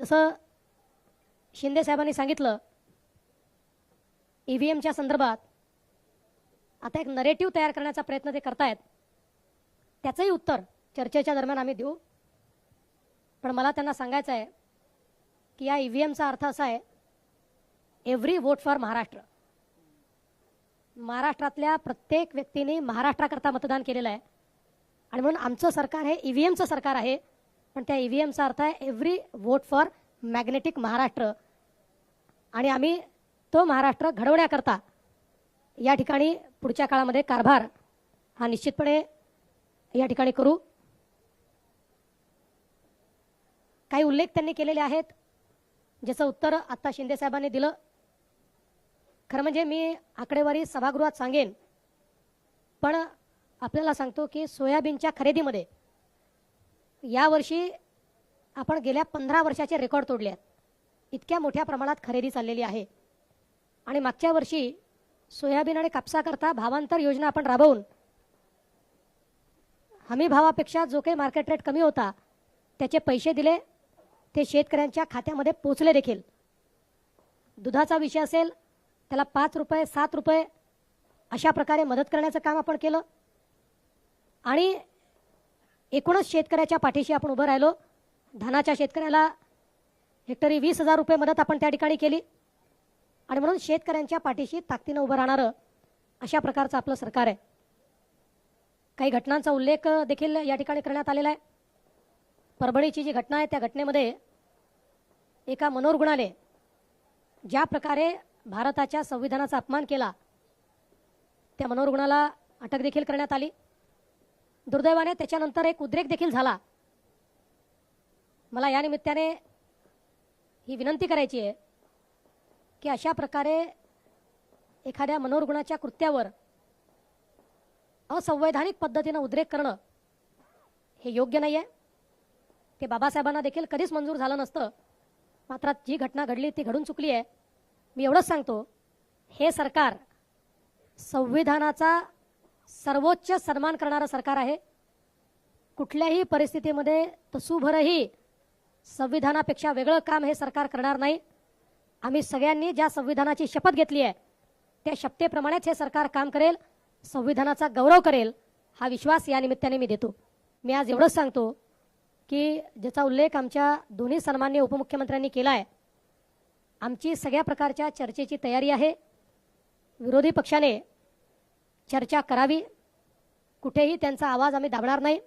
जसं शिंदे साहेबांनी सांगितलं ई व्ही एमच्या संदर्भात आता एक नरेटिव्ह तयार करण्याचा प्रयत्न ते करतायत त्याचंही उत्तर चर्चेच्या दरम्यान आम्ही देऊ. पण मला त्यांना सांगायचं आहे की या ई व्ही एमचा अर्थ असा आहे एव्हरी वोट फॉर महाराष्ट्र. महाराष्ट्रातल्या प्रत्येक व्यक्तीने महाराष्ट्राकरता मतदान केलेलं आहे. आणि म्हणून आमचं सरकार हे ई व्ही एमचं सरकार आहे. पण त्या ईव्हीएमचा अर्थ आहे every vote for magnetic Maharashtra आणि आम्ही तो महाराष्ट्र घडवण्याकरता या ठिकाणी पुढच्या काळामध्ये कारभार हा निश्चितपणे या ठिकाणी करू. काही उल्लेख त्यांनी केलेले आहेत ज्याचं उत्तर आत्ता शिंदेसाहेबांनी दिलं. खरं म्हणजे मी आकडेवारी सभागृहात सांगेन पण आपल्याला सांगतो की सोयाबीनच्या खरेदीमध्ये यावर्षी आपण गेल्या पंधरा वर्षाचे रेकॉर्ड तोडले आहेत. इतक्या मोठ्या प्रमाणात खरेदी चाललेली आहे. आणि मागच्या वर्षी सोयाबीन आणि कापसाकरता भावांतर योजना आपण राबवून हमी भावापेक्षा जो काही मार्केट रेट कमी होता त्याचे पैसे दिले ते शेतकऱ्यांच्या खात्यामध्ये पोचले देखील. दुधाचा विषय असेल त्याला पाच रुपये सात रुपये अशा प्रकारे मदत करण्याचं काम आपण केलं. आणि एकूणच शेतकऱ्याच्या पाठीशी आपण उभं राहिलो. धानाच्या शेतकऱ्याला हेक्टरी वीस हजार रुपये मदत आपण त्या ठिकाणी केली. आणि म्हणून शेतकऱ्यांच्या पाठीशी ताकदीनं उभं राहणारं अशा प्रकारचं आपलं सरकार आहे. काही घटनांचा उल्लेख देखील या ठिकाणी करण्यात आलेला आहे. परभणीची जी घटना आहे त्या घटनेमध्ये एका मनोरुग्णाने ज्या प्रकारे भारताच्या संविधानाचा अपमान केला त्या मनोरुग्णाला अटक देखील करण्यात आली. दुर्दैवाने त्याच्यानंतर एक उद्रेक देखील झाला. मला या निमित्ताने ही विनंती करायची आहे की अशा प्रकारे एखाद्या मनोरुग्णाच्या कृत्यावर असंवैधानिक पद्धतीनं उद्रेक करणं हे योग्य नाही आहे ते बाबासाहेबांना देखील कधीच मंजूर झालं नसतं. मात्र जी घटना घडली ती घडून चुकली आहे. मी एवढंच सांगतो हे सरकार संविधानाचा सर्वोच्च सन्मान करणारं सरकार आहे. कुठल्याही परिस्थितीमध्ये तसूभरही संविधानापेक्षा वेगळं काम हे सरकार करणार नाही. आम्ही सगळ्यांनी ज्या संविधानाची शपथ घेतली आहे त्या शपथेप्रमाणेच हे सरकार काम करेल संविधानाचा गौरव करेल हा विश्वास या निमित्ताने मी देतो. मी आज एवढंच सांगतो की ज्याचा उल्लेख आमच्या दोन्ही सन्मान्य उपमुख्यमंत्र्यांनी केला आहे आमची सगळ्या प्रकारच्या चर्चेची तयारी आहे. विरोधी पक्षाने चर्चा करावी. कुठेही त्यांचा आवाज आम्ही दाबणार नाही.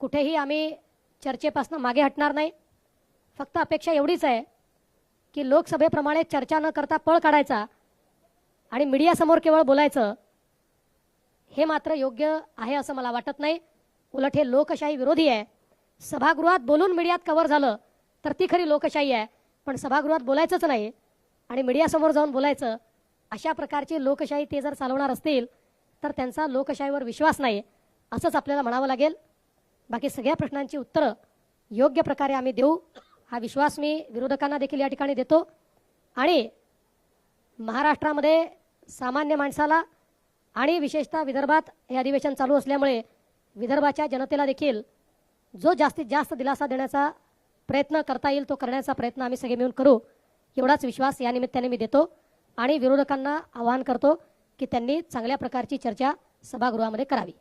कुठेही आम्ही चर्चेपासून मागे हटणार नाही. फक्त अपेक्षा एवढीच आहे की लोकसभेप्रमाणे चर्चा न करता पळ काढायचा आणि मीडियासमोर केवळ बोलायचं हे मात्र योग्य आहे असं मला वाटत नाही. उलट हे लोकशाही विरोधी आहे. सभागृहात बोलून मीडियात कव्हर झालं तर ती खरी लोकशाही आहे. पण सभागृहात बोलायचंच नाही आणि मीडियासमोर जाऊन बोलायचं अशा प्रकारची लोकशाही ते जर चालवणार असतील तर त्यांचा लोकशाहीवर विश्वास नाही असंच आपल्याला म्हणावं लागेल. बाकी सगळ्या प्रश्नांची उत्तरं योग्य प्रकारे आम्ही देऊ. हा विश्वास मी विरोधकांना देखील या ठिकाणी देतो. आणि महाराष्ट्रामध्ये सामान्य माणसाला आणि विशेषतः विदर्भात हे अधिवेशन चालू असल्यामुळे विदर्भाच्या जनतेला देखील जो जास्तीत जास्त दिलासा देण्याचा प्रयत्न करता येईल तो करण्याचा प्रयत्न आम्ही सगळे मिळून करू. एवढाच विश्वास या निमित्ताने मी देतो. आणि विरोधकांना आवाहन करतो की त्यांनी चांगल्या प्रकारची चर्चा सभागृहामध्ये करावी.